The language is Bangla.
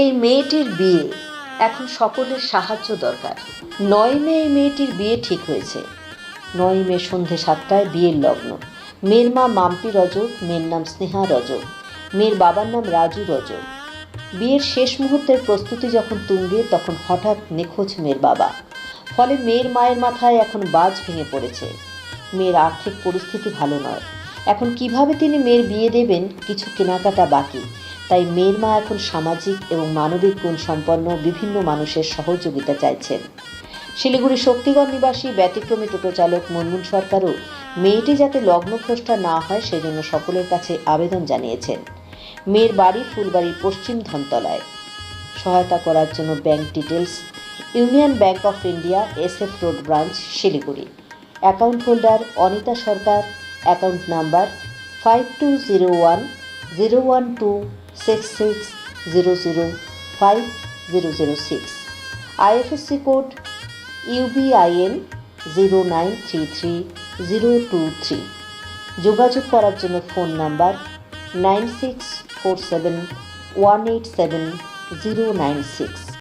এই মেয়েটির বিয়ে এখন সকলের সাহায্য দরকার। নয় মে এই মেয়েটির বিয়ে ঠিক হয়েছে। নয় মে সন্ধে সাতটায় বিয়ের লগ্ন। মেয়ের মা মাম্পি রজক মেয়ের নাম স্নেহা রজক মেয়ের বাবার নাম রাজু রজক বিয়ের শেষ মুহূর্তের প্রস্তুতি যখন তুঙ্গে, তখন হঠাৎ নিখোঁজ মেয়ের বাবা। ফলে মেয়ের মায়ের মাথায় এখন বাজ ভেঙে পড়েছে। মেয়ের আর্থিক পরিস্থিতি ভালো নয়। এখন কীভাবে তিনি মেয়ের বিয়ে দেবেন, কিছু কেনাকাটা বাকি। তাই মেয়ের মা এখন সামাজিক এবং মানবিক গুণ সম্পন্ন বিভিন্ন মানুষের সহযোগিতা চাইছেন। শিলিগুড়ি শক্তিগড় নিবাসী ব্যতিক্রমী টোটো চালক মুনমুন সরকারও মেয়েটি যাতে লগ্ন লগ্নভ্রষ্টা না হয় সেজন্য সকলের কাছে আবেদন জানিয়েছেন। মেয়ের বাড়ি ফুলবাড়ির পশ্চিম ধনতলায়। সহায়তা করার জন্য bank details Union Bank of India SF road branch, Siliguri. Account holder Anita Sarkar, account number five two zero one zero one two six six zero zero five zero zero six IFSC code UBIN zero nine three three zero two three যোগাযোগ করার জন্য phone number nine six four seven one eight seven zero nine six